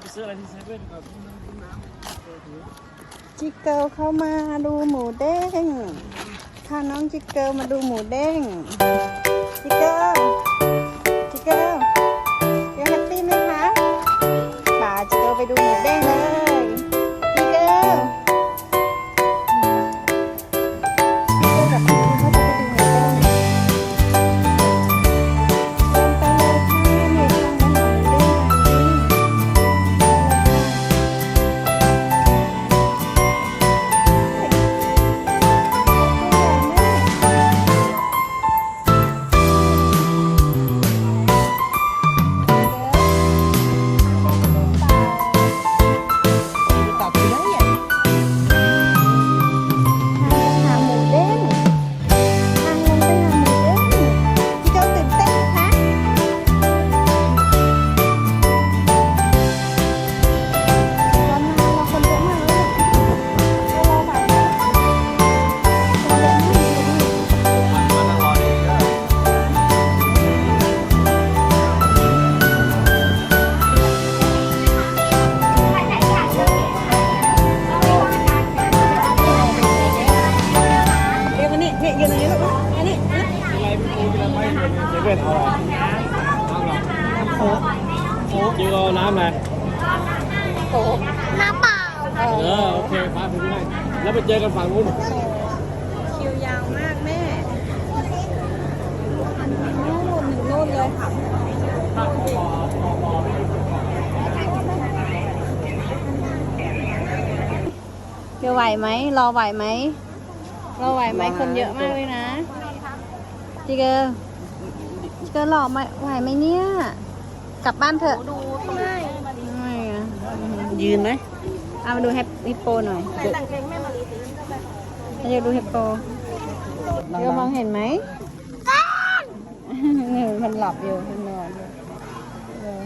ไปซื้ออะไรที่เซเว่นก่อนจิกเกิลเข้ามาดูหมูเด้งพาน้องจิกเกิลมาดูหมูเด้งจิกเกิล เซเว่นเอาอะไรน้ำหรอโค้กโค้กจิงเอาน้ำอะไรโค้กน้ำเปล่าเออโอเคฟ้าไปที่ไหนแล้วไปเจอกันฝั่งนู้นคิวยาวมากแม่นู่นถึงนู่นเลยค่ะเดี๋ยวไหวไหมรอไหวไหมรอไหวไหมคนเยอะมากเลยนะจิเกอร์ เกอร์รอไหมไหวไหมเนี่ย กลับบ้านเถอะไม่ไม่อะยืนไหมเอามาดูแฮปฮิปโปหน่อยเราจะดูฮิปโปเดี๋ยวมองเห็นไหมนี่มันหลับอยู่มันนอนอยู่เออ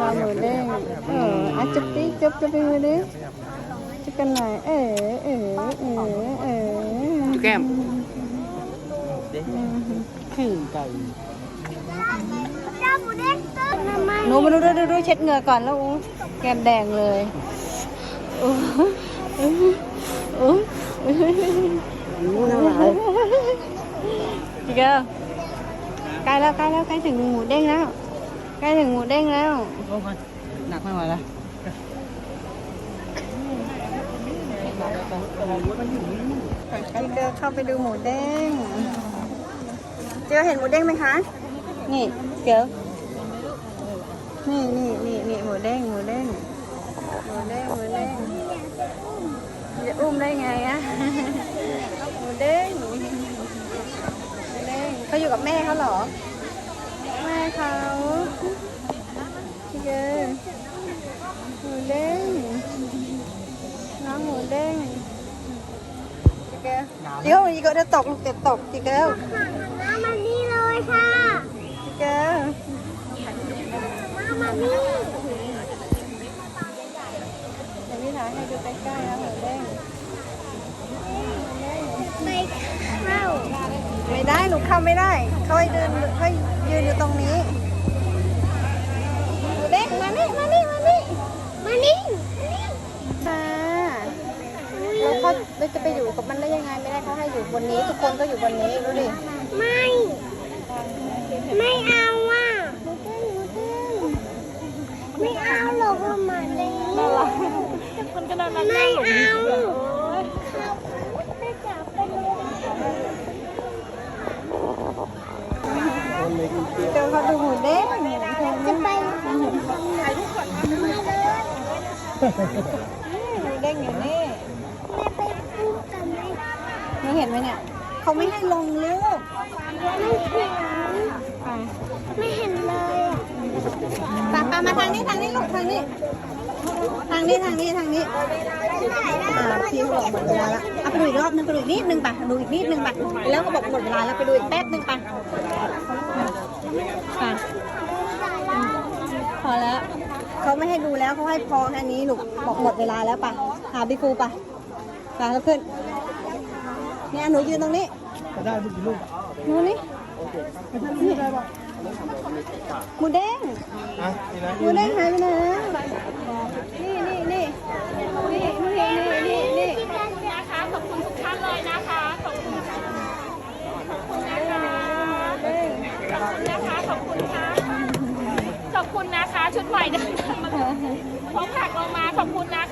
วางมือเด้งเอออะจุ๊บดิจุ๊บจุ๊บไปมือดิจุ๊บกันหน่อย เออเออเออเออแก้ม อืมขึ้นไก่เจ้าหมูเด้งตึ้งทำไมหนูมาดูดูดูดูเช็ดเหงื่อก่อนแล้วอู้แก้มแดงเลยอู้อู้อู้พี่เกลใกล้แล้วใกล้แล้วใกล้ถึงหมูเด้งแล้วใกล้ถึงหมูเด้งแล้วหนักไม่ไหวแล้วพี่เกลเข้าไปดูหมูเด้ง เจอเห็นหมูเด้งไหมคะ นี่เกลนี่นี่นี่นี่หมูเด้งหมูเด้งหมูเด้งหมูเด้งจะอุ้มได้ไงอะหมูเด้งหมูเด้งเขาอยู่กับแม่เขาเหรอ แม่เขาพี่เกลหมูเด้งน้องหมูเด้งพี่เกลเดี๋ยวอีกก็จะตกลูกเดี๋ยวตกพี่เกลน้ำมันนี่เลย ค่ะเกลน้ำมันนี่เดี๋ยวพี่ถ่ายให้ดูใกล้ๆนะหมูเด้งไปเข้าไม่ได้หนูเข้าไม่ได้เขาให้เดินเขายืนอยู่ตรงนี้หมูเด้งมานี่มานี่มานี่มานี่ค่ะแล้วเขาเราจะไปอยู่กับมันได้ยังไงไม่ได้เขาให้อยู่บนนี้ ทุกคนก็อยู่บนนี้ดูดิไม่ ไม่เอาอะไม่เอาหรอกว่ามาเลยน่ารักไม่เอาจะจับไปเลยเดี๋ยวเขาดูหมูเด้งจะไปหมูเด้งอยู่นี่แม่ไปพูดกันไหมนี่เห็นไหมเนี่ย เขาไม่ให้ลงลูกไม่เห็น ไม่เห็นเลยอะปาปามาทางนี้ทางนี้ลูกทางนี้ ทางนี้ทางนี้ทางนี้อ่าพี่เขาบอกหมดเวลาแล้วเอาไปดูอีกรอบนึงไปดูอีกนิดนึงป่ะดูอีกนิดนึงป่ะแล้วก็บอกหมดเวลาแล้วไปดูอีกแป๊บนึงป่ะป่ะพอแล้วเขาไม่ให้ดูแล้วเขาให้พอแค่นี้ลูกบอกหมดเวลาแล้วป่ะหาพี่ฟูป่ะป่ะแล้วขึ้นเนี่ยหนูยืนตรงนี้ได้ทุกลูกหนูนี่นี่ได้ปะ หมูเด้งหมูเด้งหายไปไหนนี่นี่นี่นี่นี่นี่นี่นะคะขอบคุณทุกท่านเลยนะคะขอบคุณค่ะขอบคุณนะคะขอบคุณนะคะขอบคุณค่ะขอบคุณนะคะชุดใหม่เดินมาพกผักลงมาขอบคุณนะคะ